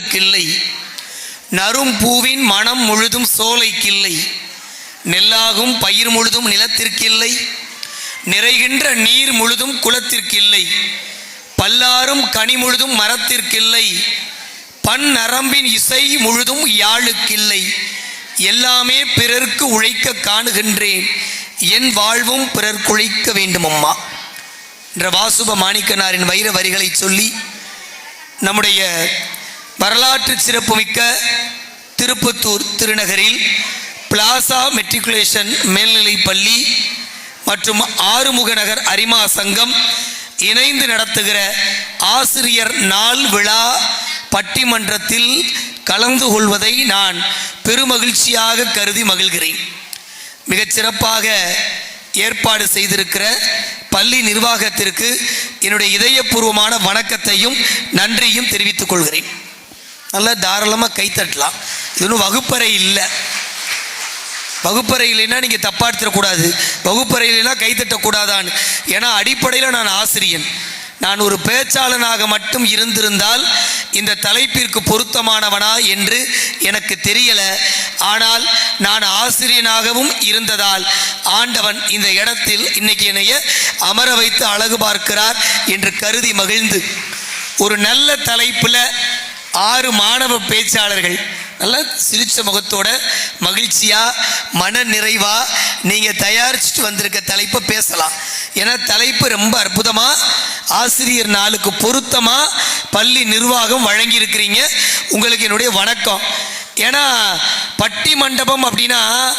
கில்லை. நரும் பூவின் மனம் முழுதும் சோலைக்கில்லை. நெல்லாகும் பயிர் முழுதும் நிலத்திற்கில்லை. நிறைகின்ற நீர் முழுதும் குளத்திற்கில்லை. பல்லாரும் கனி முழுதும் மரத்திற்கில்லை. பன் நரம்பின் இசை முழுதும் யாழுக்கில்லை. எல்லாமே பிறர்க்கு உழைக்க காணுகின்றேன். என் வாழ்வும் பிறர்க்கு உழைக்க வேண்டும் அம்மா என்ற வாசுப மாணிக்கனாரின் வைர வரிகளை சொல்லி நம்முடைய வரலாற்று சிறப்புமிக்க திருப்பத்தூர் திருநகரில் பிளாசா மெட்ரிகுலேஷன் மேல்நிலைப் பள்ளி மற்றும் ஆறுமுக நகர் அரிமா சங்கம் இணைந்து நடத்துகிற ஆசிரியர் நாள் விழா பட்டிமன்றத்தில் கலந்து கொள்வதை நான் பெருமகிழ்ச்சியாக கருதி மகிழ்கிறேன். மிகச் சிறப்பாக ஏற்பாடு செய்திருக்கிற பள்ளி நிர்வாகத்திற்கு என்னுடைய இதயபூர்வமான வணக்கத்தையும் நன்றியும் தெரிவித்துக் கொள்கிறேன். நல்லா தாராளமாக கைத்தட்டலாம் இது ஒன்றும் வகுப்பறை இல்லை. வகுப்பறை இல்லைன்னா நீங்கள் தப்பாக எடுத்துடக்கூடாது. வகுப்பறை இல்லைன்னா கைத்தட்டக்கூடாதான்னு ஏன்னா அடிப்படையில் நான் ஆசிரியன். நான் ஒரு பேச்சாளனாக மட்டும் இருந்திருந்தால் இந்த தலைப்பிற்கு பொருத்தமானவனா என்று எனக்கு தெரியல. ஆனால் நான் ஆசிரியனாகவும் இருந்ததால் ஆண்டவன் இந்த இடத்தில் இன்னைக்கு என்னைய அமர வைத்து அழகு பார்க்கிறார் என்று கருதி மகிழ்ந்து. ஒரு நல்ல தலைப்பில் ஆறு மாணவ பேச்சாளர்கள். நல்லா சிரிச்ச முகத்தோட மகிழ்ச்சியாக மன நிறைவாக நீங்கள் தயாரிச்சுட்டு வந்திருக்க தலைப்பை பேசலாம். ஏன்னா தலைப்பு ரொம்ப அற்புதமாக ஆசிரியர் நாளுக்கு பொருத்தமாக பள்ளி நிர்வாகம் வழங்கியிருக்கிறீங்க. உங்களுக்கு என்னுடைய வணக்கம். ஏன்னா பட்டி மண்டபம் அப்படின்னா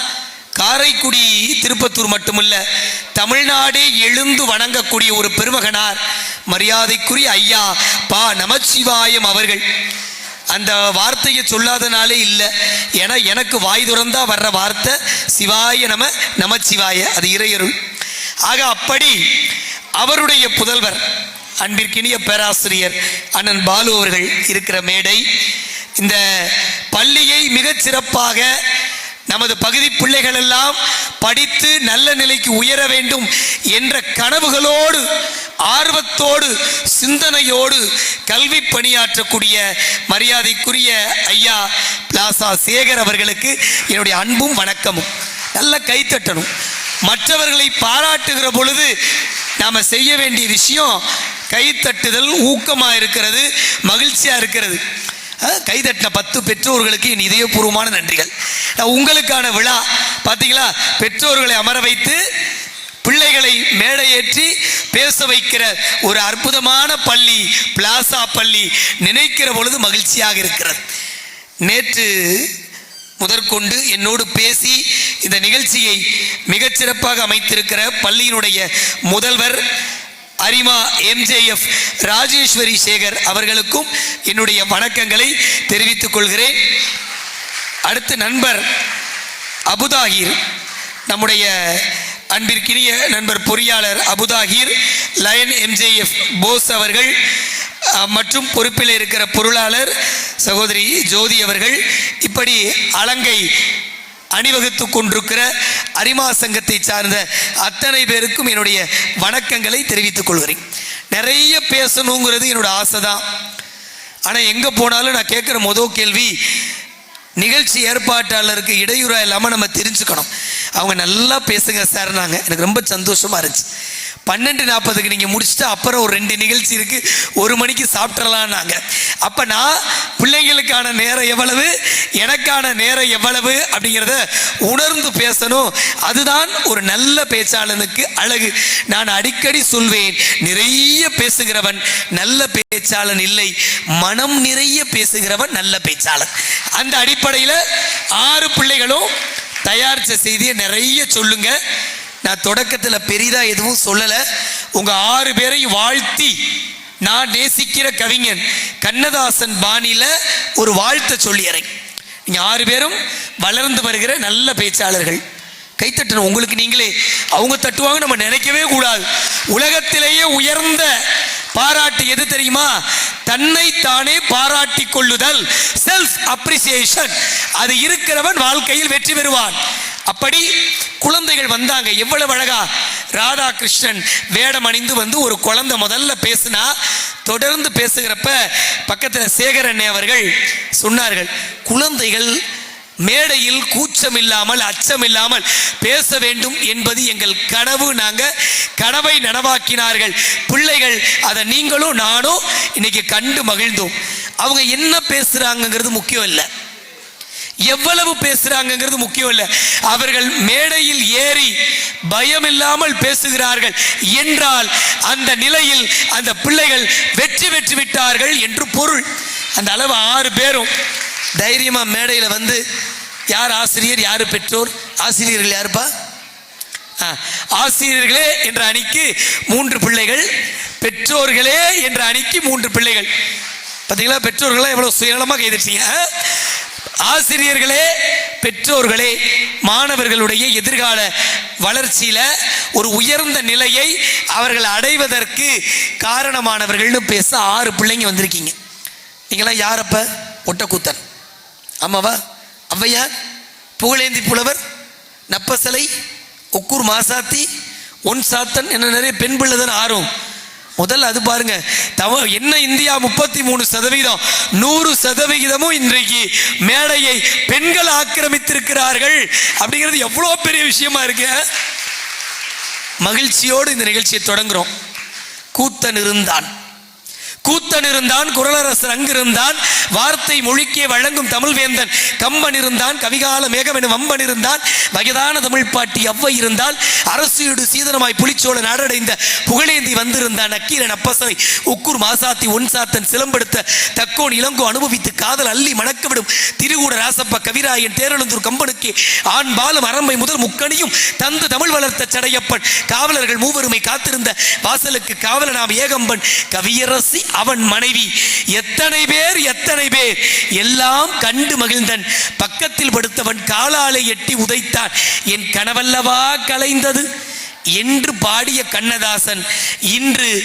காரைக்குடி திருப்பத்தூர் மட்டுமல்ல தமிழ்நாடே எழுந்து வணங்கக்கூடிய ஒரு பெருமகனார் மரியாதைக்குரிய ஐயா பா. நமச்சிவாயம் அவர்கள். அந்த வார்த்தையை சொல்லாதனாலே இல்லை. ஏன்னா எனக்கு வாய் துறந்தா வர்ற வார்த்தை சிவாய நம நமச்சிவாய அது இறையருள். ஆக அப்படி அவருடைய புதல்வர் அன்பிற்கினிய பேராசிரியர் அண்ணன் பாலு அவர்கள் இருக்கிற மேடை இந்த பள்ளியை மிகச் சிறப்பாக நமது பகுதி பிள்ளைகள் எல்லாம் படித்து நல்ல நிலைக்கு உயர வேண்டும் என்ற கனவுகளோடு ஆர்வத்தோடு சிந்தனையோடு கல்வி பணியாற்றக்கூடிய மரியாதைக்குரிய ஐயா பிளாசா சேகர் அவர்களுக்கு என்னுடைய அன்பும் வணக்கமும். நல்ல கைத்தட்டணும் மற்றவர்களை பாராட்டுகிற பொழுது நாம் செய்ய வேண்டிய விஷயம் கைத்தட்டுதல் ஊக்கமாக இருக்கிறது மகிழ்ச்சியாக இருக்கிறது. கைதட்டின பத்து பெற்றோர்களுக்கு என் இதயபூர்வமான நன்றிகள். நான் உங்களுக்கான விழா பார்த்தீங்களா பெற்றோர்களை அமர வைத்து பிள்ளைகளை மேடையேற்றி பேச வைக்கிற ஒரு அற்புதமான பள்ளி பிளாசா பள்ளி நினைக்கிற பொழுது மகிழ்ச்சியாக இருக்கிறது. நேற்று முதற்கொண்டு என்னோடு பேசி இந்த நிகழ்ச்சியை மிகச்சிறப்பாக அமைத்திருக்கிற பள்ளியினுடைய முதல்வர் அரிமா எம்ஜேஎஃப் ராஜேஸ்வரி சேகர் அவர்களுக்கும் என்னுடைய வணக்கங்களை தெரிவித்துக் கொள்கிறேன். அடுத்து நண்பர் அபுதாகிர் நம்முடைய அன்பிற்கினிய நண்பர் பொறியாளர் அபுதாகிர் லயன் எம்ஜேஎஃப் போஸ் அவர்கள் மற்றும் பொறுப்பில் இருக்கிற பொருளாளர் சகோதரி ஜோதி அவர்கள் இப்படி அலங்கை அணிவகுத்து கொண்டிருக்கிற அரிமா சங்கத்தை சார்ந்த அத்தனை பேருக்கும் என்னுடைய வணக்கங்களை தெரிவித்துக் கொள்கிறேன். நிறைய பேசணுங்கிறது என்னோட ஆசை தான் ஆனால் எங்கே போனாலும் நான் கேட்குற மொதல் கேள்வி நிகழ்ச்சி ஏற்பாட்டாளருக்கு இடையூறா இல்லாமல் நம்ம தெரிஞ்சுக்கணும். அவங்க நல்லா பேசுங்க சார் நாங்கள் எனக்கு ரொம்ப சந்தோஷமா இருந்துச்சு. பன்னெண்டு நாற்பதுக்கு நீங்கள் முடிச்சுட்டு அப்புறம் ஒரு ரெண்டு நிகழ்ச்சி இருக்கு. ஒரு மணிக்கு சாப்பிட்றலாம் நாங்கள் அப்போ நான் பிள்ளைங்களுக்கான நேரம் எவ்வளவு? எனக்கான நேரம் எவ்வளவு? அப்படிங்கிறத உணர்ந்து பேசணும். அதுதான் ஒரு நல்ல பேச்சாளனுக்கு அழகு. நான் அடிக்கடி சொல்வேன் நிறைய பேசுகிறவன் நல்ல பேச்சாளன் இல்லை. மனம் நிறைய பேசுகிறவன் நல்ல பேச்சாளன். அந்த அடிப்படையில் ஆறு பிள்ளைகளும் தயாரித்த செய்தியை நிறைய சொல்லுங்க. நான் தொடக்கத்தில் பெரிதாக எதுவும் சொல்லலை. உங்கள் ஆறு பேரையும் வாழ்த்தி நான் நேசிக்கிற கவிஞன் கண்ணதாசன் பாணியில் ஒரு வாழ்த்தை சொல்லியறேன் நீங்கள் ஆறு பேரும் வளர்ந்து வருகிற நல்ல பேச்சாளர்கள். கைத்தட்டணும் உங்களுக்கு நீங்களே. அவங்க தட்டுவாங்க நம்ம நினைக்கவே கூடாது. உலகத்திலேயே உயர்ந்த பாராட்டு எது தெரியுமா? தன்னை தானே பாராட்டி கொள்ளுதல் செல்ஃப் அப்ரிசியேஷன் அது இருக்கிறவன் வாழ்க்கையில் வெற்றி பெறுவான். அப்படி குழந்தைகள் வந்தாங்க எவ்வளவு அழகா. ராதாகிருஷ்ணன் வேடம் அணிந்து வந்து ஒரு குழந்தை முதல்ல பேசினா தொடர்ந்து பேசுகிறப்ப பக்கத்தில் சேகர் அண்ணே அவர்கள் சொன்னார்கள் குழந்தைகள் மேடையில் கூச்சம் இல்லாமல் அச்சம் இல்லாமல் பேச வேண்டும் என்பது எங்கள் கனவு. நாங்கள் கனவை நனவாக்கினார்கள். பிள்ளைகள் அதை நீங்களும் நானும் இன்னைக்கு கண்டு மகிழ்ந்தோம். அவங்க என்ன பேசுகிறாங்கங்கிறது முக்கியம் இல்லை. எவ்வளவு பேசுகிறாங்கங்கிறது முக்கியம் இல்லை. அவர்கள் மேடையில் ஏறி பயம் இல்லாமல் பேசுகிறார்கள் என்றால் அந்த நிலையில் அந்த பிள்ளைகள் வெற்றி பெற்று விட்டார்கள் என்று பொருள். அந்த அளவு ஆறு பேரும் தைரியமாக மேடையில் வந்து யார் ஆசிரியர் யார் பெற்றோர்? ஆசிரியர்கள் யாருப்பா? ஆ, ஆசிரியர்களே என்ற அணிக்கு மூன்று பிள்ளைகள் பெற்றோர்களே என்ற அணிக்கு மூன்று பிள்ளைகள். பார்த்தீங்களா பெற்றோர்களாக எவ்வளோ சுயநலமாக கைதிட்டீங்க ஆசிரியர்களே பெற்றோர்களே மாணவர்களுடைய எதிர்கால வளர்ச்சியில் ஒரு உயர்ந்த நிலையை அவர்கள் அடைவதற்கு காரணமானவர்கள்னு பேச ஆறு பிள்ளைங்க வந்திருக்கீங்க. நீங்களாம் யாரப்ப ஒட்டக்கூத்தன். ஆமாவா? ஔவையார் புகழேந்தி புலவர் நப்பசலை ஒக்கூர் மாசாத்தி ஒன் சாத்தன் என்ன நிறைய பெண் பிள்ளைதான் ஆர்வம் முதல்ல அது பாருங்க. தவ என்ன இந்தியா முப்பத்தி மூணு சதவிகிதம் நூறு சதவிகிதமும் இன்றைக்கு மேடையை பெண்கள் ஆக்கிரமித்திருக்கிறார்கள். அப்படிங்கிறது எவ்வளோ பெரிய விஷயமா இருக்கு? மகிழ்ச்சியோடு இந்த நிகழ்ச்சியை தொடங்குறோம். கூத்தன் இருந்தான் கூத்தன் இருந்தான் குரலரசர் அங்கிருந்தான். வார்த்தை மொழிக்கே வழங்கும் தமிழ் வேந்தன் கம்பன் இருந்தான் கவிகால மேகம் என வம்பன் இருந்தான் வயதான தமிழ் பாட்டி அவ்வை இருந்தால் அரசியோடு சீதனமாய் புலிச்சோழ நாடடைந்த புகழேந்தி வந்திருந்தான் நக்கீரன் அப்பசனை உக்கூர் மாசாத்தி ஒன்சாத்தன் சிலம்படுத்த தக்கோன் இளங்கோ அனுபவித்து காதல் அள்ளி மணக்கவிடும் திருகூட ராசப்ப கவிராயன் தேரழுந்தூர் கம்பனுக்கு ஆண் பாலம் அரம்பை முதல் முக்கணியும் தந்து தமிழ் வளர்த்த சடையப்பன். காவலர்கள் மூவருமை காத்திருந்த வாசலுக்கு காவலனாம் ஏகம்பன். கவியரசி அவன் மனைவி. எத்தனை பேர் எத்தனை பேர்? எல்லாம் கண்டு மகிழ்ந்தன். பக்கத்தில் படுத்தவன் காலாலை எட்டி உதைத்தான். என் கனவல்லவா கலைந்தது? என்று பாடிய கண்ணதாசன் இன்று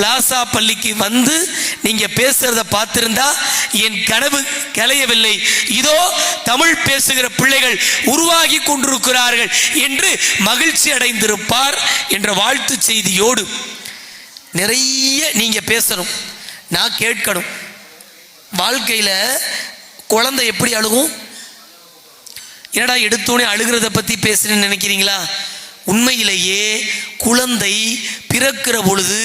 பிளாசா பள்ளிக்கு வந்து நீங்க பேசுறத பார்த்திருந்தா என் கனவு கலையவில்லை. இதோ தமிழ் பேசுகிற பிள்ளைகள் உருவாகி கொண்டிருக்கிறார்கள் என்று மகிழ்ச்சி அடைந்திருப்பார் என்ற வாழ்த்து செய்தியோடு நிறைய நீங்க பேசணும். நான் கேட்கணும். வாழ்க்கையில் குழந்தை எப்படி அழுகும்? என்னடா எடுத்தோடனே அழுகிறத பற்றி பேசுறேன்னு நினைக்கிறீங்களா? உண்மையிலேயே குழந்தை பிறக்கிற பொழுது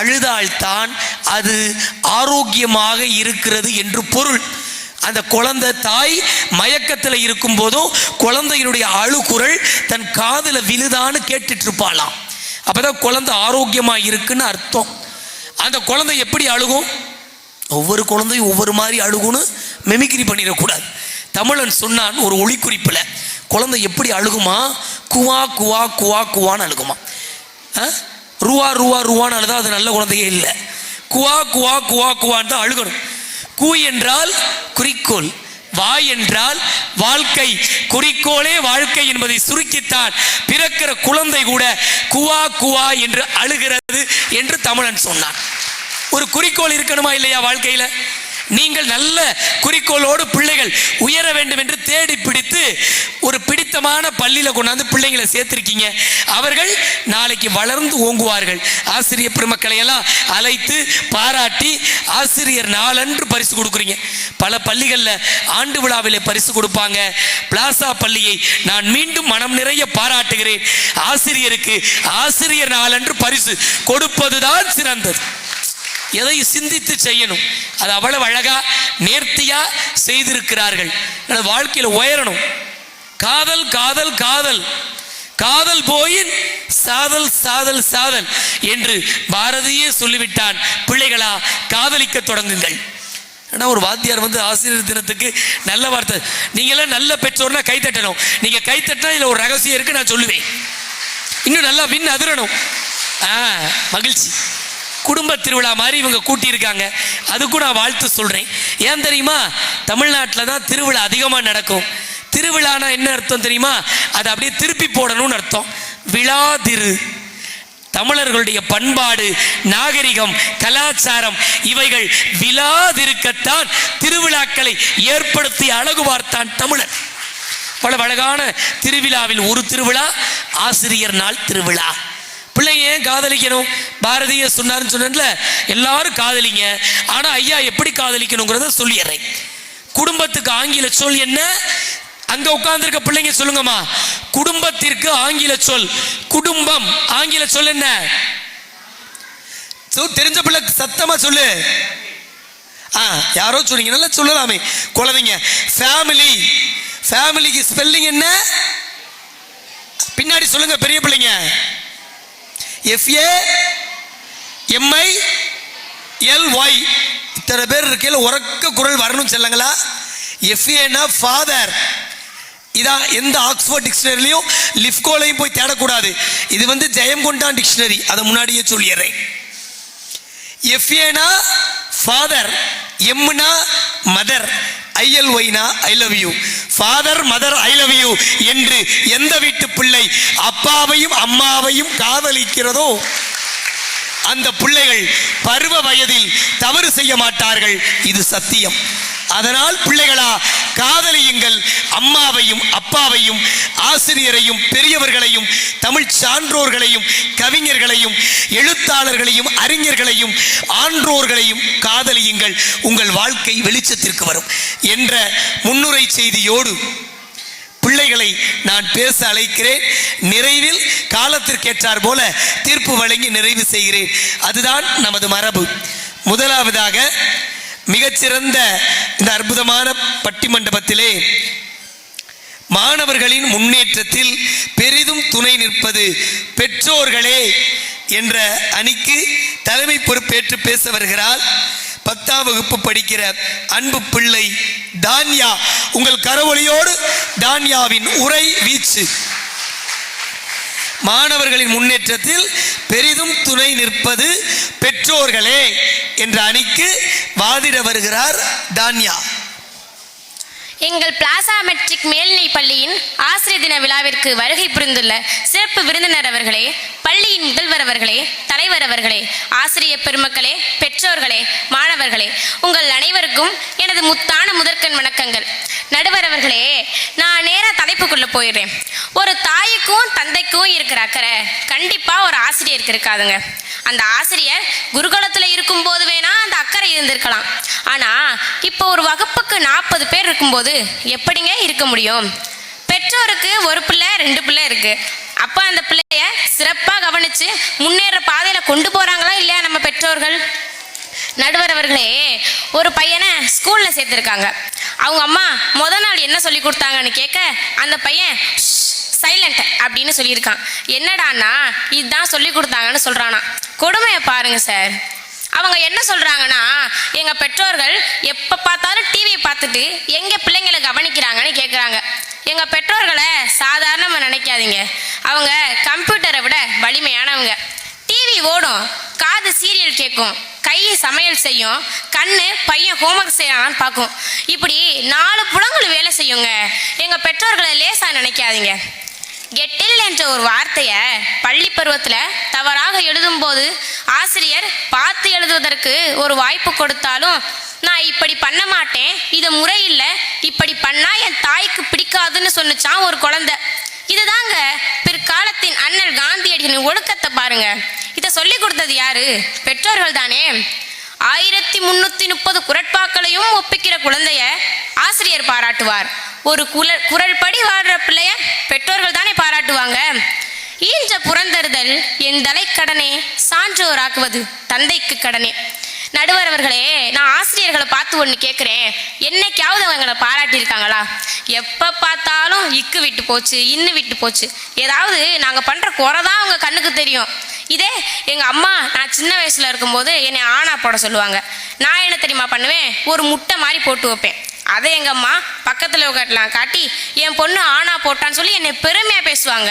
அழுதால்தான் அது ஆரோக்கியமாக இருக்கிறது என்று பொருள். அந்த குழந்தை தாய் மயக்கத்தில் இருக்கும் போதும் குழந்தையினுடைய அழுகுரல் தன் காதில் விழுதான்னு கேட்டுட்டு இருப்பாளாம் அப்போதான் குழந்தை ஆரோக்கியமாக இருக்குன்னு அர்த்தம். அந்த குழந்தை எப்படி அழுகும்? ஒவ்வொரு குழந்தையும் ஒவ்வொரு மாதிரி அழுகுன்னு மெமிக்ரி பண்ணிடக்கூடாது. தமிழன் சொன்னான் ஒரு ஒளிக்குறிப்பில் குழந்தை எப்படி அழுகுமா? குவா குவா குவா குவான்னு அழுகுமா. ரூவா ரூவா ரூவான்னு அழுதா அது நல்ல குழந்தையே இல்லை. குவா குவா குவா குவான்னு தான் அழுகணும். கூ என்றால் குறிக்கோள் வா என்றால் வாழ்க்கை. குறிக்கோளே வாழ்க்கை என்பதை சுருக்கித்தான். பிறக்கிற குழந்தை கூட குவா குவா என்று அழுகிறது என்று தமிழன் சொன்னான். ஒரு குறிக்கோள் இருக்கணுமா இல்லையா வாழ்க்கையில்? நீங்கள் நல்ல குறிக்கோளோடு பிள்ளைகள் உயர வேண்டும் என்று தேடி பிடித்து ஒரு பிடித்தமான பள்ளியில் கொண்டாந்து பிள்ளைங்களை சேர்த்திருக்கீங்க. அவர்கள் நாளைக்கு வளர்ந்து ஓங்குவார்கள். ஆசிரியர் பெருமக்களை எல்லாம் அழைத்து பாராட்டி ஆசிரியர் நாளன்று பரிசு கொடுக்குறீங்க. பல பள்ளிகளில் ஆண்டு விழாவிலே பரிசு கொடுப்பாங்க. பிளாசா பள்ளியை நான் மீண்டும் மனம் நிறைய பாராட்டுகிறேன். ஆசிரியருக்கு ஆசிரியர் நாளன்று பரிசு கொடுப்பதுதான் சிறந்தது. எதையும் சிந்தித்து செய்யணும். அது அவ்வளவு அழகா நேர்த்தியா செய்திருக்கிறார்கள். வாழ்க்கையில் உயரணும். காதல் காதல் காதல். காதல் போயின் சாதல் சாதல் சாதல் என்று பாரதியே சொல்லிவிட்டான். பிள்ளைகளா காதலிக்க தொடங்குங்கள். ஆனால் ஒரு வாத்தியார் வந்து ஆசிரியர் தினத்துக்கு நல்ல வார்த்தை. நீங்களாம் நல்ல பெற்றோர்னா கைத்தட்டணும் நீங்கள் கைத்தட்டினா இதில் ஒரு ரகசியம் இருக்கு நான் சொல்லுவேன். இன்னும் நல்லா வின் அதிரணும் ஆ மகிழ்ச்சி. குடும்ப திருவிழா மாதிரி இவங்க கூட்டியிருக்காங்க. அதுக்கும் நான் வாழ்த்து சொல்கிறேன் ஏன் தெரியுமா? தமிழ்நாட்டில் தான் திருவிழா அதிகமாக நடக்கும். திருவிழானா என்ன அர்த்தம் தெரியுமா? அதை அப்படியே திருப்பி போடணும்னு அர்த்தம். விழா திரு தமிழர்களுடைய பண்பாடு நாகரிகம் கலாச்சாரம் இவைகள் விழாதிருக்கத்தான் திருவிழாக்களை ஏற்படுத்தி அழகு பார்த்தான் தமிழர். பல அழகான திருவிழாவில் ஒரு திருவிழா ஆசிரியர் நாள் திருவிழா. பிள்ளைங்க ஏன் காதலிக்கணும்? பாரதிய சொன்னார்னு சொன்னேன்ல எல்லாரும் காதலிங்க. ஆனா ஐயா எப்படி காதலிக்கணுங்கிறத சொல்லிடுறேன். குடும்பத்துக்கு ஆங்கில சொல் என்ன? அங்க உட்கார்ந்துருக்க பிள்ளைங்க சொல்லுங்கம்மா. குடும்பத்திற்கு ஆங்கில சொல். குடும்பம் ஆங்கில சொல் என்ன? தெரிஞ்ச பிள்ளை சத்தமா சொல்லு. ஆ யாரோ சொன்னீங்க நல்லா சொல்லலாமே. குழந்தைங்க ஃபேமிலி ஃபேமிலிக்கு ஸ்பெல்லிங் என்ன? பின்னாடி சொல்லுங்க பெரிய பிள்ளைங்க. எஃப்ஏ எம்ஐ எல் ஒய் இத்தனை பேர் இருக்கையில் உறக்க குரல் வரணும் செல்லுங்களா? எஃப்ஏனா ஃபாதர் இதான் எந்த ஆக்ஸ்போர்ட் டிக்ஷனரிலையும் லிஃப்கோலையும் போய் தேடக்கூடாது. இது வந்து ஜெயங்கொண்டான் டிக்ஷனரி அதை முன்னாடியே சொல்லிடுறேன். எஃப்ஏனா ஃபாதர் எம்னா mother IL ஒய்னா I love you father mother I love you என்று எந்த வீட்டு பிள்ளை அப்பாவையும் அம்மாவையும் காதலிக்கிறதோ அந்த பிள்ளைகள் பருவ வயதில் தவறு செய்ய மாட்டார்கள். இது சத்தியம். அதனால் பிள்ளைகளா காதலியுங்கள். அம்மாவையும் அப்பாவையும் ஆசிரியரையும் பெரியவர்களையும் தமிழ் சான்றோர்களையும் கவிஞர்களையும் எழுத்தாளர்களையும் அறிஞர்களையும் ஆன்றோர்களையும் காதலியுங்கள். உங்கள் வாழ்க்கை வெளிச்சத்திற்கு வரும் என்ற முன்னுரை செய்தியோடு பிள்ளைகளை நான் பேச அழைக்கிறேன். நிறைவில் காலத்திற்கேற்றார் போல தீர்ப்பு வழங்கி நிறைவு செய்கிறேன். அதுதான் நமது மரபு. முதலாவதாக மிகச்சிறந்த இந்த அற்புதமான பட்டிமண்டபத்திலே மாணவர்களின் முன்னேற்றத்தில் பெரிதும் துணை நிற்பது பெற்றோர்களே என்ற அணிக்கு தலைமை பொறுப்பேற்று பேச வருகிறார். பத்தாம் வகுப்பு படிக்கிற அன்பு பிள்ளை தான்யா. உங்கள் கரவொலியோடு தான்யாவின் உரை வீச்சு. மாணவர்களின் முன்னேற்றத்தில் பெரிதும் துணை நிற்பது பெற்றோர்களே என்ற அணிக்கு வாதிட வருகிறார் தான்யா. எங்கள் பிளாசா மெட்ரிக் மேல்நிலை பள்ளியின் ஆசிரியர் தின விழாவிற்கு வருகை புரிந்துள்ள சிறப்பு விருந்தினர் அவர்களே பள்ளியின் முதல்வர் அவர்களே தலைவர் அவர்களே ஆசிரியர் பெருமக்களே பெற்றோர்களே மாணவர்களே உங்கள் அனைவருக்கும் எனது முத்தான முதற்கண் வணக்கங்கள். நடுவர் அவர்களே நான் நேராக தலைப்புக்குள்ளே போயிடுறேன். ஒரு தாய்க்கும் தந்தைக்கும் இருக்கிற அக்கறை கண்டிப்பாக ஒரு ஆசிரியருக்கு இருக்காதுங்க. அந்த ஆசிரியர் குருகுலத்தில் இருக்கும்போது வேணால் அந்த அக்கறை இருந்திருக்கலாம். ஆனால் இப்போ ஒரு வகுப்புக்கு நாற்பது பேர் இருக்கும்போது எப்படிங்க இருக்க முடியும்? பெற்றோருக்கு ஒரு பிள்ளை ரெண்டு பிள்ளை இருக்கு. அப்போ அந்த பிள்ளைய சிறப்பாக கவனிச்சு முன்னேற பாதையில் கொண்டு போகிறாங்களா இல்லையா நம்ம பெற்றோர்கள்? நடுவர் அவர்களே ஒரு பையனை ஸ்கூலில் சேர்த்துருக்காங்க. அவங்க அம்மா முத நாள் என்ன சொல்லி கொடுத்தாங்கன்னு கேட்க அந்த பையன் சைலண்ட் அப்படின்னு சொல்லியிருக்கான். என்னடான்னா இதுதான் சொல்லி கொடுத்தாங்கன்னு சொல்கிறானா கொடுமையை பாருங்க சார் அவங்க என்ன சொல்கிறாங்கன்னா எங்கள் பெற்றோர்கள் எப்போ பார்த்தாலும் டிவியை பார்த்துட்டு எங்கள் பிள்ளைங்களை கவனிக்கிறாங்கன்னு கேட்குறாங்க எங்கள் பெற்றோர்களை சாதாரணமாக நினைக்காதீங்க. அவங்க கம்ப்யூட்டரை விட வலிமையானவங்க. டிவி ஓடும் காது சீரியல் கேட்கும் கை சமையல் செய்யும் கண்ணு பையன் ஹோம்ஒர்க் செய்யறான்னு பார்க்கும். இப்படி நாலு புலங்கள் வேலை செய்யுங்க. எங்கள் பெற்றோர்களை லேசாக நினைக்காதீங்க. கெட்டில் என்ற ஒரு வார்த்தையை பள்ளி பருவத்தில் தவறாக எழுதும்போது ஆசிரியர் பார்த்து எழுதுவதற்கு ஒரு வாய்ப்பு கொடுத்தாலும் நான் இப்படி பண்ண மாட்டேன். இது முறையில்லை. இப்படி பண்ணா என் தாய்க்கு பிடிக்காதுன்னு சொன்னிச்சான் ஒரு குழந்தை? இதுதாங்க பிற்காலத்தின் அண்ணல் காந்தியடிகளின் ஒழுக்கத்தை பாருங்க. இதை சொல்லி கொடுத்தது யாரு? பெற்றோர்கள் தானே. ஆயிரத்தி முன்னூத்தி முப்பது குரட்பாக்களையும் ஒப்பிக்கிற குழந்தைய ஆசிரியர் பாராட்டுவார். ஒரு குல குரல் படி வாடுற பிள்ளைய பெற்றோர்கள் தானே பாராட்டுவாங்க. ஈன்ற புறந்தறுதல் என் தலைக்கடனே சான்றோராக்குவது தந்தைக்கு கடனே. நடுவர் அவர்களே நான் ஆசிரியர்களை பார்த்து ஒன்று கேட்குறேன் என்னைக்காவது அவங்களை பாராட்டியிருக்காங்களா? எப்போ பார்த்தாலும் இக்கு விட்டு போச்சு இன்னு விட்டு போச்சு. ஏதாவது நாங்கள் பண்ணுற குறை தான் அவங்க கண்ணுக்கு தெரியும். இதே எங்கள் அம்மா நான் சின்ன வயசில் இருக்கும்போது என்னை ஆணா போட சொல்லுவாங்க. நான் என்ன தெரியுமா பண்ணுவேன்? ஒரு முட்டை மாதிரி போட்டு வைப்பேன். அதை எங்கள் அம்மா பக்கத்தில் உட்காட்டலாம் காட்டி என் பொண்ணு ஆணா போட்டான்னு சொல்லி என்னை பெருமையாக பேசுவாங்க.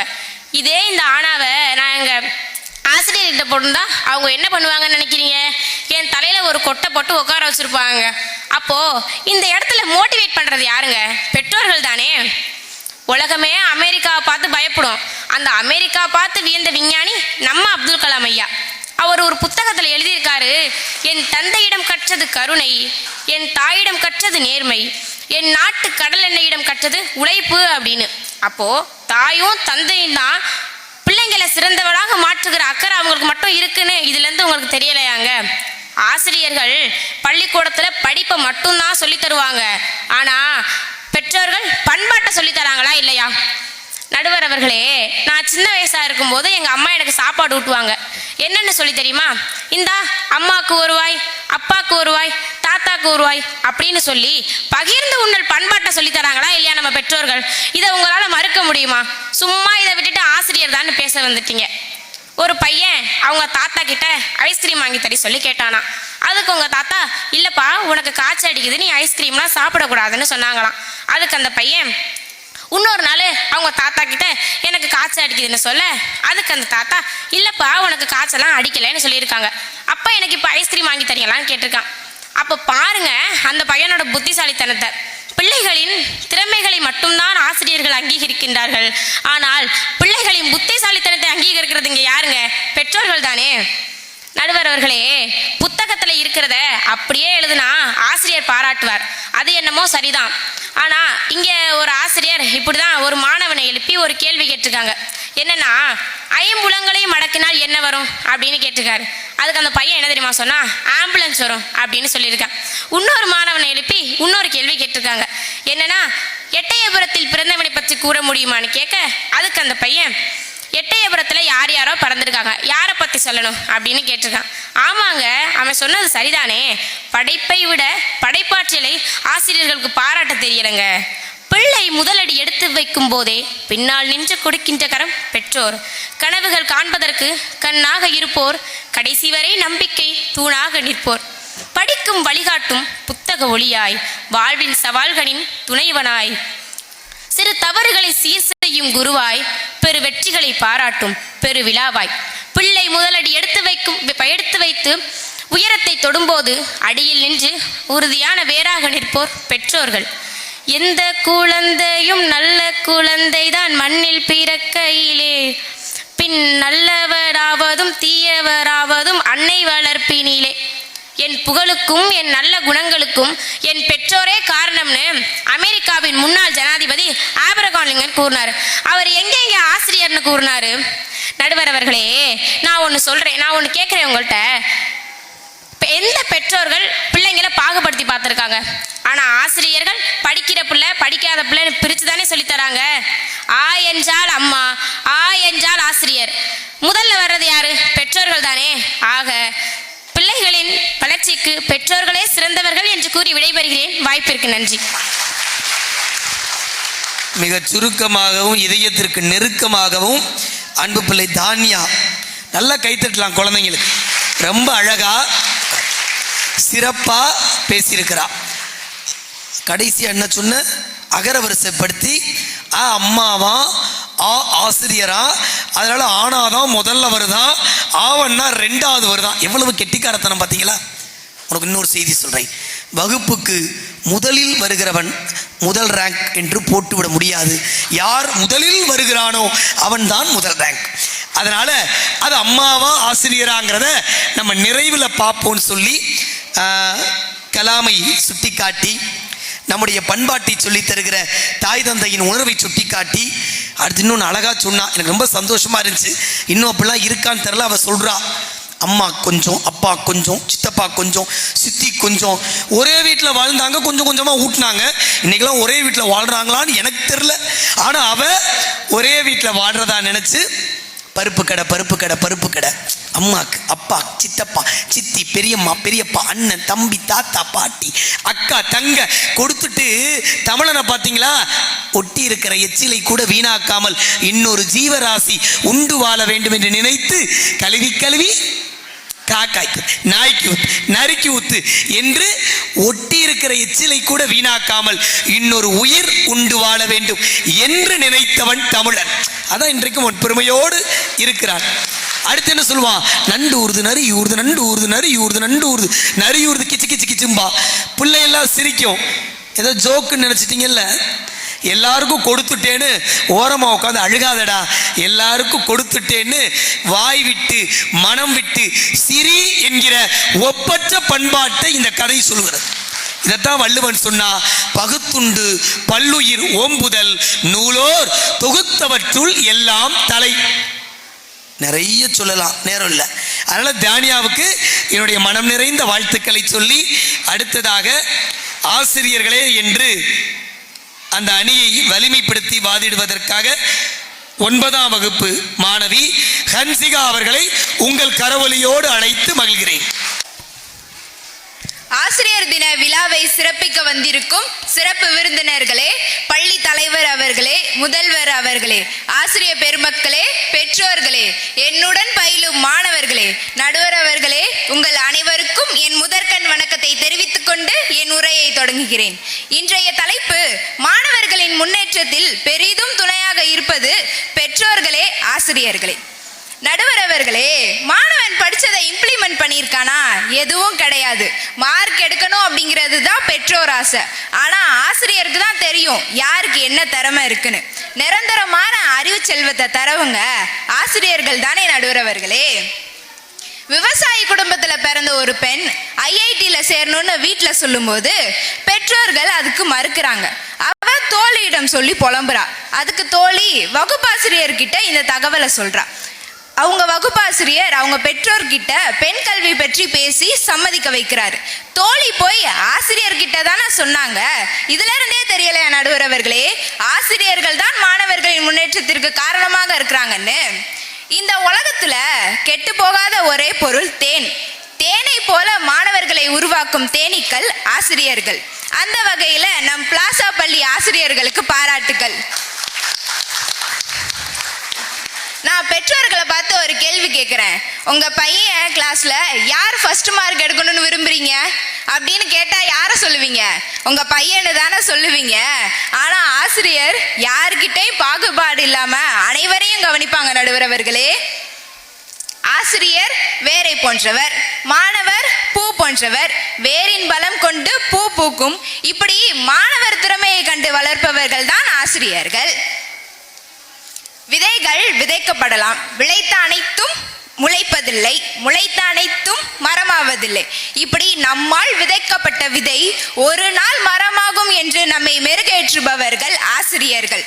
இதே இந்த ஆணாவை நான் எங்கள் ஆசிரியர்கிட்ட போட்டிருந்தா அவங்க என்ன பண்ணுவாங்கன்னு நினைக்கிறீங்க? என் தலையில் ஒரு கொட்டை போட்டு உட்கார வச்சுருப்பாங்க. அப்போது இந்த இடத்துல மோட்டிவேட் பண்ணுறது யாருங்க? பெற்றோர்கள் தானே. உலகமே அமெரிக்காவை பார்த்து பயப்படும். அந்த அமெரிக்கா பார்த்து வியந்த விஞ்ஞானி நம்ம அப்துல் கலாம் ஐயா. அவர் ஒரு புத்தகத்தில் எழுதியிருக்காரு என் தந்தையிடம் கற்றது கருணை என் தாயிடம் கற்றது நேர்மை என் நாட்டு கடல் எண்ணெயிடம் கற்றது உழைப்பு அப்படின்னு. அப்போ தாயும் தந்தையும் தான் பிள்ளைங்களை சிறந்தவளாக மாற்றுகிற அக்கறை அவங்களுக்கு மட்டும் இருக்குன்னு இதுல இருந்து உங்களுக்கு தெரியலையாங்க? ஆசிரியர்கள் பள்ளிக்கூடத்துல படிப்பை மட்டும்தான் சொல்லி தருவாங்க. ஆனா பெற்றோர்கள் பண்பாட்டை சொல்லி தராங்களா இல்லையா? நடுவர் அவர்களே நான் சின்ன வயசா இருக்கும்போது எங்க அம்மா எனக்கு சாப்பாடு ஊட்டுவாங்க. என்னன்னு சொல்லி தெரியுமா? இந்தா அம்மாக்கு ஒரு வாய் அப்பாக்கு ஒரு வாய் தாத்தாக்கு ஒரு வாய் அப்படின்னு சொல்லி பகிர்ந்து உண்ணல் பண்பாட்டை சொல்லி தராங்களா இல்லையா நம்ம பெற்றோர்கள்? இதை உங்களால மறுக்க முடியுமா? சும்மா இதை விட்டுட்டு ஆசிரியர் தான் பேச வந்துட்டீங்க. ஒரு பையன் அவங்க தாத்தா கிட்ட ஐஸ்கிரீம் வாங்கி தரி சொல்லி கேட்டானா. அதுக்கு உங்க தாத்தா இல்லப்பா உனக்கு காய்ச்சல் அடிக்குது நீ ஐஸ்கிரீம்லாம் சாப்பிடக்கூடாதுன்னு சொன்னாங்களாம். அதுக்கு அந்த பையன் இன்னொரு நாள் அவங்க தாத்தா கிட்ட எனக்கு காய்ச்சல் அடிக்குதுன்னு சொல்ல. அதுக்கு அந்த தாத்தா இல்லப்பா உனக்கு காய்ச்சலாம் அடிக்கலைன்னு சொல்லியிருக்காங்க. அப்பா எனக்கு இப்போ ஐஸ்கிரீம் வாங்கி தரீங்களான்னு கேட்டிருக்கான். அப்போ பாருங்க அந்த பையனோட புத்திசாலித்தனத்தை. பிள்ளைகளின் திறமைகளை மட்டும்தான் ஆசிரியர்கள் அங்கீகரிக்கின்றார்கள். ஆனால் பிள்ளைகளின் புத்திசாலித்தனத்தை அங்கீகரிக்கிறது இங்க யாருங்க? பெற்றோர்கள் தானே. நடுவர் அவர்களே புத்தகத்துல இருக்கிறத அப்படியே எழுதுனா ஆசிரியர் பாராட்டுவார். அது என்னமோ சரிதான். ஆனா இங்க ஒரு ஆசிரியர் இப்படிதான் ஒரு மாணவனை எழுப்பி ஒரு கேள்வி கேட்டிருக்காங்க. என்னன்னா ஐம்புலங்களையும் மடக்கினால் என்ன வரும்? அப்படின்னு கேட்டிருக்காரு. அதுக்கு அந்த பையன் என்ன தெரியுமா சொன்னா ஆம்புலன்ஸ் வரும் அப்படின்னு சொல்லியிருக்கான் இன்னொரு மாணவனை எழுப்பி இன்னொரு கேள்வி கேட்டிருக்காங்க. என்னன்னா எட்டயபுரத்தில் பிறந்தவனை பற்றி கூற முடியுமான்னு கேட்க அதுக்கு அந்த பையன் எட்டயபுரத்தில் யார் யாரோ பறந்துருக்காங்க யாரை பற்றி சொல்லணும் அப்படின்னு கேட்டிருக்கான். ஆமாங்க அவன் சொன்னது சரிதானே. படைப்பை விட படைப்பாற்றலை ஆசிரியர்களுக்கு பாராட்ட தெரியலைங்க. பிள்ளை முதலடி எடுத்து வைக்கும் போதே பின்னால் நின்று கொடுக்கின்ற கரம் பெற்றோர். கனவுகள் காண்பதற்கு கண்ணாக இருப்போர். கடைசி வரை நம்பிக்கை தூணாக நிற்போர். படிக்கும் வழிகாட்டும் புத்தக ஒளியாய். வாழ்வின் சவால்களின் துணைவனாய். சிறு தவறுகளை சீர் செய்யும் குருவாய். பெரு வெற்றிகளை பாராட்டும் பெரு விழாவாய். பிள்ளை முதலடி எடுத்து வைக்கும் எடுத்து வைத்து உயரத்தை தொடும்போது அடியில் நின்று உறுதியான வேறாக நிற்போர் பெற்றோர்கள். எந்த குழந்தையும் நல்ல குழந்தைதான் மண்ணில் பிறக்கையிலே பின் நல்லவராவதும் தீயவராவதும் அன்னை வளர்ப்பினிலே. என் புகழுக்கும் என் நல்ல குணங்களுக்கும் என் பெற்றோரே காரணம்னு அமெரிக்காவின் முன்னாள் ஜனாதிபதி ஆபிரகாம் லிங்கன் கூறினார். அவர் எங்கெங்க ஆசிரியர்னு கூறினாரு? நடுவர் அவர்களே நான் ஒன்று சொல்கிறேன் நான் ஒன்று கேட்குறேன் உங்கள்கிட்ட எந்த பெற்றோர்கள் பிள்ளைங்களை பாகுபடுத்தி பார்த்துருக்காங்க? ஆனால் ஆசிரியர்கள் படிக்கிற பிள்ளை படிக்காத பிள்ளை பிரித்து தானே சொல்லித்தராங்க. ஆ என்றால் அம்மா ஆ என்றால் ஆசிரியர். முதல்ல வர்றது யாரு? பெற்றோர்கள் தானே. ஆக பிள்ளைகளின் வளர்ச்சிக்கு பெற்றோர்களே சிறந்தவர்கள் என்று கூறி விடைபெறுகிறேன். வாய்ப்பிற்கு நன்றி. மிகச் சுருக்கமாகவும் இதயத்திற்கு நெருக்கமாகவும் அன்பு பிள்ளை தானியா நல்லா கைத்தட்டலாம் குழந்தைங்களுக்கு. ரொம்ப அழகா சிறப்பா பேசியிருக்கிறா. கடைசியாக என்ன சொன்ன அகரவரிசைப்படுத்தி ஆ அம்மாவா? ஆ ஆசிரியரா? அதனால ஆனாதான் முதல்ல வருதான் ஆவன்னா ரெண்டாவது வருதான் எவ்வளவு கெட்டிக்காரத்தனம் பார்த்தீங்களா? உனக்கு இன்னொரு செய்தி சொல்கிறேன் வகுப்புக்கு முதலில் வருகிறவன் முதல் ரேங்க் என்று போட்டுவிட முடியாது. யார் முதலில் வருகிறானோ அவன்தான் முதல் ரேங்க் அதனால் அது அம்மாவா ஆசிரியராங்கிறத நம்ம நிறைவில் பார்ப்போம்னு சொல்லி கலாமை சுட்டிக்காட்டி நம்முடைய பண்பாட்டை சொல்லி தருகிற தாய் தந்தையின் உணர்வை சுட்டிக்காட்டி அடுத்து இன்னொன்று அழகாக சொன்னா எனக்கு ரொம்ப சந்தோஷமாக இருந்துச்சு. இன்னும் அப்படிலாம் இருக்கான்னு தெரில அவள் சொல்கிறா அம்மா கொஞ்சம் அப்பா கொஞ்சம் சித்தப்பா கொஞ்சம் சித்தி கொஞ்சம். ஒரே வீட்டில் வாழ்ந்தாங்க கொஞ்சம் கொஞ்சமாக ஊட்டினாங்க. இன்றைக்கெல்லாம் ஒரே வீட்டில் வாழ்கிறாங்களான்னு எனக்கு தெரில ஆனால் அவள் ஒரே வீட்டில் வாழ்கிறதா நினச்சி பருப்பு கடை பருப்பு கடை பருப்பு கடை. அம்மாக்கு அப்பா சித்தப்பா சித்தி பெரியம்மா பெரியப்பா அண்ணன் தம்பி தாத்தா பாட்டி அக்கா தங்க கொடுத்துட்டு தமிழனை பார்த்தீங்களா ஒட்டி இருக்கிற எச்சிலை கூட வீணாக்காமல் இன்னொரு ஜீவராசி உண்டு வாழ வேண்டும் என்று நினைத்து கழுவி கழுவி காக்காய்க்கு நாய்க்கு ஊத்து நரிக்கு ஊத்து என்று ஒட்டி இருக்கிற எச்சிலை கூட வீணாக்காமல் இன்னொரு உயிர் உண்டு வாழ வேண்டும் என்று நினைத்தவன் தமிழன். அதான் இன்றைக்கும் உன் பெருமையோடு இருக்கிறான். அடுத்து என்ன சொல்லுவான் நண்டு ஊர்து நரி ஊறுது நண்டு ஊர்து நரி ஊர்து நண்டு ஊறுது. நரி ஊர்து கிச்சு கிச்சு கிச்சும்பா. பிள்ளையெல்லாம் சிரிக்கும். ஏதோ ஜோக்குன்னு நினச்சிட்டிங்கல்ல? எல்லாருக்கும் கொடுத்துட்டேன்னு ஓரமாக உட்காந்து அழுகாதடா. எல்லாருக்கும் கொடுத்துட்டேன்னு வாய் விட்டு மனம் விட்டு சிரி என்கிற ஒப்பற்ற பண்பாட்டை இந்த கதை சொல்கிறது. இதைத்தான் வள்ளுவன் சொன்னா பகுத்துண்டு பல்லுயிர் ஓம்புதல் நூலோர் தொகுத்தவற்றுள் எல்லாம் தலை. நிறைய சொல்லலாம். நேரம் இல்லை. அதனால் தானியாவுக்கு என்னுடைய மனம் நிறைந்த வாழ்த்துக்களை சொல்லி அடுத்ததாக ஆசிரியர்களே என்று அந்த அணியை வலிமைப்படுத்தி வாதிடுவதற்காக ஒன்பதாம் வகுப்பு மாணவி ஹன்சிகா அவர்களை உங்கள் கரவொலியோடு அழைத்து மகிழ்கிறேன். ஆசிரியர் தின விழாவை சிறப்பிக்க வந்திருக்கும் சிறப்பு விருந்தினர்களே பள்ளி தலைவர் அவர்களே முதல்வர் அவர்களே ஆசிரியர் பெருமக்களே பெற்றோர்களே என்னுடன் பயிலும் மாணவர்களே நடுவர் அவர்களே உங்கள் அனைவருக்கும் என் முதற்கண் வணக்கத்தை தெரிவித்துக் கொண்டு என் உரையை தொடங்குகிறேன். இன்றைய தலைப்பு மாணவர்களின் முன்னேற்றத்தில் பெரிதும் துணையாக இருப்பது பெற்றோர்களே ஆசிரியர்களே. நடுவர் அவர்களே மாணவன் படித்ததை இம்ப்ளிமெண்ட் பண்ணியிருக்கானா? எதுவும் கிடையாது. மார்க் எடுக்கணும் அப்படிங்கிறது தான் பெற்றோர் ஆசை. ஆனால் ஆசிரியருக்கு தான் தெரியும் யாருக்கு என்ன திறமை இருக்குன்னு. நிரந்தரமான அறிவு செல்வத்தை தரவங்க ஆசிரியர்கள் தானே நடுவர் அவர்களே விவசாயி குடும்பத்தில் பிறந்த ஒரு பெண் ஐஐடியில் சேரணும்னு வீட்டில் சொல்லும்போது பெற்றோர்கள் அதுக்கு மறுக்கிறாங்க. அவ தோழியிடம் சொல்லி புலம்புறா. அதுக்கு தோழி வகுப்பாசிரியர்கிட்ட இந்த தகவலை சொல்றா. அவங்க வகுப்பாசிரியர் அவங்க பெற்றோர்கிட்ட பெண் கல்வி பற்றி பேசி சம்மதிக்க வைக்கிறார். தோழி போய் ஆசிரியர்கிட்ட தானே சொன்னாங்க. இதுல இருந்தே தெரியலையா நடுவர் அவர்களே? ஆசிரியர்கள் தான் மாணவர்களின் முன்னேற்றத்திற்கு காரணமாக இருக்கிறாங்கன்னு. இந்த உலகத்துல கெட்டு போகாத ஒரே பொருள் தேன். தேனை போல மாணவர்களை உருவாக்கும் தேனீக்கள் ஆசிரியர்கள். அந்த வகையில நம் பிளாசா பள்ளி ஆசிரியர்களுக்கு பாராட்டுகள் நான் பெற்றோர்களை பார்த்து ஒரு கேள்வி கேட்குறேன் உங்கள் பையன் கிளாஸில் யார் ஃபர்ஸ்ட் மார்க் எடுக்கணும்னு விரும்புறீங்க? அப்படின்னு கேட்டால் யாரை சொல்லுவீங்க? உங்கள் பையனு தானே சொல்லுவீங்க. ஆனால் ஆசிரியர் யார்கிட்டயும் பாகுபாடு இல்லாமல் அனைவரையும் கவனிப்பாங்க நடுவர் அவர்களே. ஆசிரியர் வேரை போன்றவர் மாணவர் பூ போன்றவர் வேரின் பலம் கொண்டு பூ பூக்கும். இப்படி மாணவர் திறமையை கண்டு வளர்ப்பவர்கள் தான் ஆசிரியர்கள். விதைகள் விதைக்கப்படலாம். விளைத்த அனைத்தும் முளைப்பதில்லை. முளைத்த அனைத்தும் மரமாவதில்லை. இப்படி நம்மால் விதைக்கப்பட்ட விதை ஒரு நாள் மரமாகும் என்று நம்மை மெருகேற்றுபவர்கள் ஆசிரியர்கள்.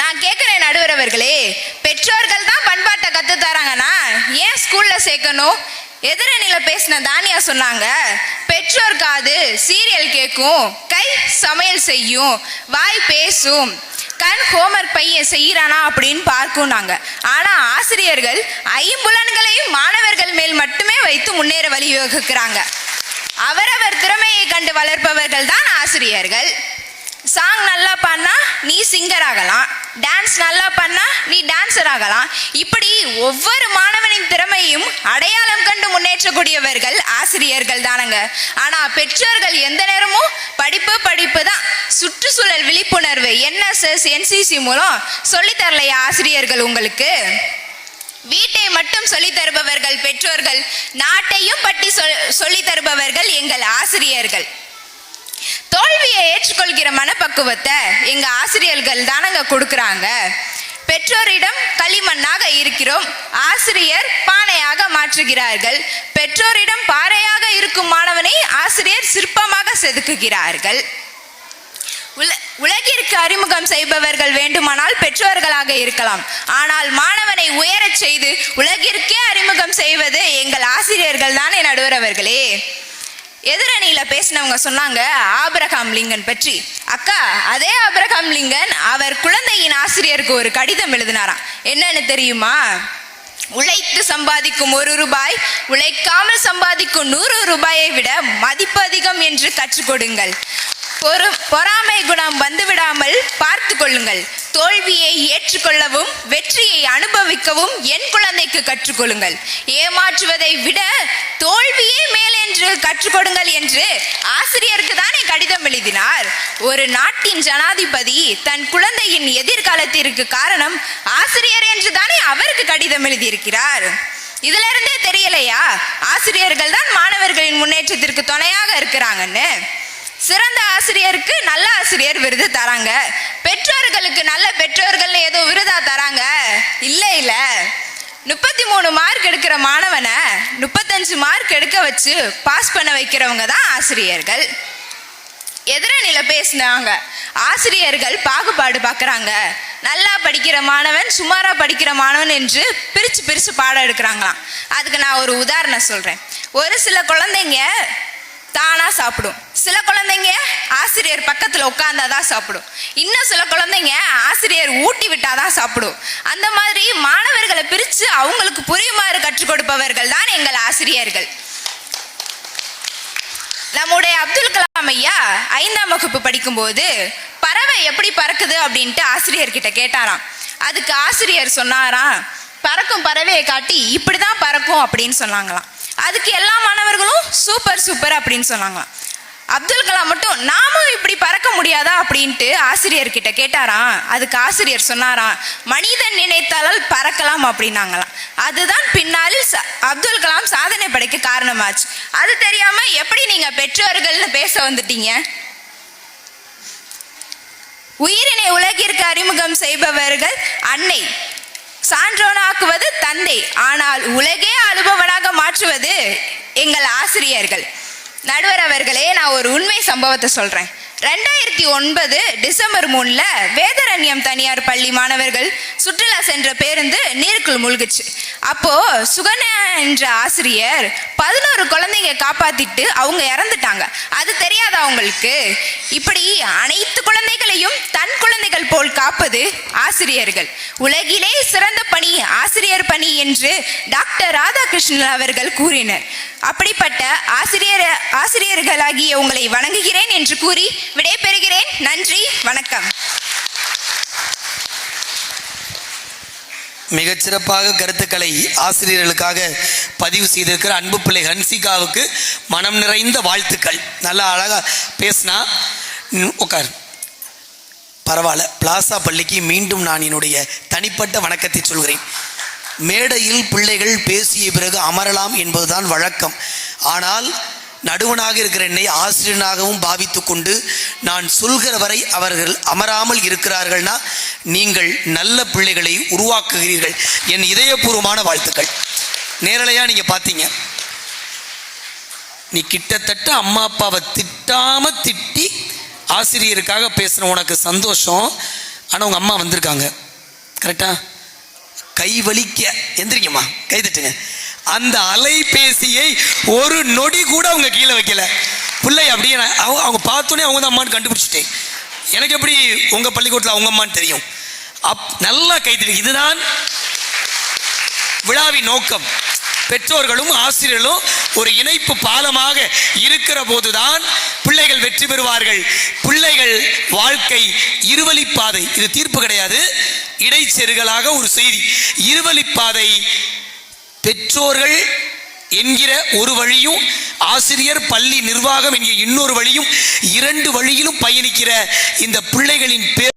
நான் கேட்குறேன் நடுவரவர்களே பெற்றோர்கள் தான் பண்பாட்டை கற்று தராங்கன்னா ஏன் ஸ்கூல்ல சேர்க்கணும்? எதிரணியில பேசின தானியா சொன்னாங்க பெற்றோர் காது சீரியல் கேட்கும் கை சமையல் செய்யும் வாய் பேசும் கண் ஹோம்ஒர்க் பையன் செய்கிறானா அப்படின்னு பார்க்கும் நாங்க. ஆனா ஆசிரியர்கள் ஐம்புலன்களையும் மாணவர்கள் மேல் மட்டுமே வைத்து முன்னேற வழிவகுக்கிறாங்க. அவரவர் திறமையை கண்டு வளர்ப்பவர்கள் தான் ஆசிரியர்கள். சாங் நல்லா பாடினா நீ சிங்கர் ஆகலாம். டான்ஸ் நல்லா பண்ணா இப்படி ஒவ்வொரு மாணவனின் திறமையும் அடையாளம் கண்டு முன்னேற்றக்கூடியவர்கள் ஆசிரியர்கள் தானங்க. ஆனா பெற்றோர்கள் எந்த நேரமும் படிப்பு படிப்பு தான். சுற்றுச்சூழல் விழிப்புணர்வு என்எஸ்எஸ் என்சிசி மூலம் சொல்லித்தரலையா ஆசிரியர்கள் உங்களுக்கு? வீட்டை மட்டும் சொல்லி தருபவர்கள் பெற்றோர்கள் நாட்டையும் பற்றி சொல் தருபவர்கள் எங்கள் ஆசிரியர்கள். தோல்வியை ஏற்றுக்கொள்கிற மனப்பக்குவத்தை எங்க ஆசிரியர்கள் தானங்க கொடுக்குறாங்க. பெற்றோரிடம் களிமண்ணாக இருக்கிறோம். ஆசிரியர் பானையாக மாற்றுகிறார்கள். பெற்றோரிடம் பாறையாக இருக்கும் மாணவனை ஆசிரியர் சிற்பமாக செதுக்குகிறார்கள். உல உலகிற்கு அறிமுகம் செய்பவர்கள் வேண்டுமானால் பெற்றோர்களாக இருக்கலாம். ஆனால் மாணவனை உயரச் செய்து உலகிற்கே அறிமுகம் செய்வது எங்கள் ஆசிரியர்கள் தானே நடுவர் அவர்களே. எதிரணியில பேசினவங்க சொன்னாங்க ஆபிரகாம் லிங்கன் பற்றி. அக்கா அதே ஆபிரகாம் லிங்கன் அவர் குழந்தையின் ஆசிரியருக்கு ஒரு கடிதம் எழுதினாராம். என்னன்னு தெரியுமா? உழைத்து சம்பாதிக்கும் ஒரு ரூபாய் உழைக்காமல் சம்பாதிக்கும் நூறு ரூபாயை விட மதிப்பு அதிகம் என்று கற்றுக்கொடுங்கள் பொறு பொறாமை குணம் வந்துவிடாமல் பார்த்து கொள்ளுங்கள். தோல்வியை ஏற்றுக்கொள்ளவும் வெற்றியை அனுபவிக்கவும் என் குழந்தைக்கு கற்றுக்கொள்ளுங்கள். ஏமாற்றுவதை விட தோல்வியே மேலென்று என்று கற்றுக் கொடுங்கள் என்று ஆசிரியருக்கு தானே கடிதம் எழுதினார். ஒரு நாட்டின் ஜனாதிபதி தன் குழந்தையின் எதிர்காலத்திற்கு காரணம் ஆசிரியர் என்று தானே அவருக்கு கடிதம் எழுதியிருக்கிறார். இதுல இருந்தே தெரியலையா? ஆசிரியர்கள் தான் மாணவர்களின் முன்னேற்றத்திற்கு துணையாக இருக்கிறாங்கன்னு. சிறந்த ஆசிரியருக்கு நல்ல ஆசிரியர் விருது தராங்க. பெற்றோர்களுக்கு நல்ல பெற்றோர்கள் ஏதோ விருதா தராங்க? இல்ல இல்ல. முப்பத்தி மூணு மார்க் எடுக்கிற மாணவனை முப்பத்தஞ்சு மார்க் எடுக்க வச்சு பாஸ் பண்ண வைக்கிறவங்க தான் ஆசிரியர்கள். எதிரணியில பேசினாங்க. ஆசிரியர்கள் பாகுபாடு பார்க்குறாங்க நல்லா படிக்கிற மாணவன் சுமாராக படிக்கிற மாணவன் என்று பிரித்து பிரித்து பாடம் எடுக்கிறாங்களாம். அதுக்கு நான் ஒரு உதாரணம் சொல்கிறேன் ஒரு சில குழந்தைங்க தானாக சாப்பிடும். சில குழந்தைங்க ஆசிரியர் பக்கத்தில் உட்காந்தா தான் சாப்பிடும். இன்னும் சில குழந்தைங்க ஆசிரியர் ஊட்டி விட்டால் தான் சாப்பிடும். அந்த மாதிரி மாணவர்களை பிரித்து அவங்களுக்கு புரியுமாறு கற்றுக் கொடுப்பவர்கள் தான் எங்கள் ஆசிரியர்கள். நம்முடைய அப்துல் கலாம் ஐயா ஐந்தாம் வகுப்பு படிக்கும்போது பறவை எப்படி பறக்குது அப்படின்ட்டு ஆசிரியர்கிட்ட கேட்டாராம். அதுக்கு ஆசிரியர் சொன்னாராம் பறக்கும் பறவையை காட்டி இப்படி தான் பறக்கும் அப்படின்னு சொன்னாங்களாம். அதுக்கு எல்லா மாணவர்களும் சூப்பர் சூப்பர் அப்படின்னு சொன்னாங்களாம் அப்துல் கலாம் மட்டும் நாமும் இப்படி பறக்க முடியாதா? அப்படின்ட்டு ஆசிரியர்கிட்ட கேட்டாராம். அதுக்கு ஆசிரியர் சொன்னாராம் மனிதன் நினைத்தாலால் பறக்கலாம் அப்படின்னாங்களாம். அதுதான் பின்னாளில் ச- அப்துல் கலாம் சாதனை படைக்க காரணமாச்சு. அது தெரியாம எப்படி நீங்க பெற்றோர்கள்னு பேச வந்துட்டீங்க? உயிரினை உலகிற்கு அறிமுகம் செய்பவர்கள் அன்னை சான்றோனாக்குவது தந்தை ஆனால் உலகே அனுபவனாக மாற்றுவது எங்கள் ஆசிரியர்கள். நடுவர் அவர்களே நான் ஒரு உண்மை சம்பவத்தை சொல்றேன். ரெண்டாயிரத்தி ஒன்பது டிசம்பர் மூணில் வேதரண்யம் தனியார் பள்ளி மாணவர்கள் சுற்றுலா சென்ற பேருந்து நீருக்குள் மூழ்குச்சு. அப்போ சுகன்யா என்ற ஆசிரியர் பதினோரு குழந்தைங்க காப்பாத்திட்டு அவங்க இறந்துட்டாங்க. அது தெரியாதா அவங்களுக்கு இப்படி அனைத்து குழந்தைகளையும் தன் குழந்தைகள் போல் காப்பது ஆசிரியர்கள். உலகிலே சிறந்த பணி ஆசிரியர் பணி என்று டாக்டர் ராதாகிருஷ்ணன் அவர்கள் கூறினர். அப்படிப்பட்ட ஆசிரியர் ஆசிரியர்களாகிய உங்களை வணங்குகிறேன் என்று கூறி விடைபெறுகிறேன். நன்றி வணக்கம். மிகச்சிறப்பாக கருத்துக்களை ஆசிரியர்களுக்காக பதிவு செய்திருக்கிற அன்பு பிள்ளை ஹன்சிகாவுக்கு மனம் நிறைந்த வாழ்த்துக்கள். நல்லா அழகாக பேசினா உட்கார் பரவாயில்ல பிளாசா பள்ளிக்கு மீண்டும் நான் என்னுடைய தனிப்பட்ட வணக்கத்தை சொல்கிறேன். மேடையில் பிள்ளைகள் பேசிய பிறகு அமரலாம் என்பதுதான் வழக்கம். ஆனால் நடுவனாக இருக்கிற என்னை ஆசிரியனாகவும் பாவித்து கொண்டு நான் சொல்கிற வரை அவர்கள் அமராமல் இருக்கிறார்கள்னா நீங்கள் நல்ல பிள்ளைகளை உருவாக்குகிறீர்கள். என் இதயபூர்வமான வாழ்த்துக்கள். நேரலையா நீங்கள் பார்த்தீங்க நீ கிட்டத்தட்ட அம்மா அப்பாவை திட்டாம திட்டி ஆசிரியருக்காக பேசுகிற உனக்கு சந்தோஷம். ஆனால் உங்கள் அம்மா வந்திருக்காங்க. கரெக்டா? கை வலிக்க. எந்திரிங்கம்மா. கை தட்டுங்க. அந்த அலைபேசியை ஒரு நொடி கூட அவங்க கீழே வைக்கல. பிள்ளை அப்படியே அவங்க அவங்க பார்த்தோன்னே அவங்க தான் அம்மான்னு கண்டுபிடிச்சிட்டேன். எனக்கு எப்படி உங்கள் பள்ளிக்கூடத்தில் அவங்க அம்மான்னு தெரியும்? அப் நல்லா கை இதுதான் விழாவின் நோக்கம். பெற்றோர்களும் ஆசிரியர்களும் ஒரு இணைப்பு பாலமாக இருக்கிற போதுதான் பிள்ளைகள் வெற்றி பெறுவார்கள். பிள்ளைகள் வாழ்க்கை இருவழிப்பாதை. இது தீர்ப்பு கிடையாது. இடைச்செருகலாக ஒரு செய்தி. இருவழிப்பாதை பெற்றோர்கள் என்கிற ஒரு வழியும் ஆசிரியர் பள்ளி நிர்வாகம் என்கிற இன்னொரு வழியும் இரண்டு வழியிலும் பயணிக்கிற இந்த பிள்ளைகளின் பேர்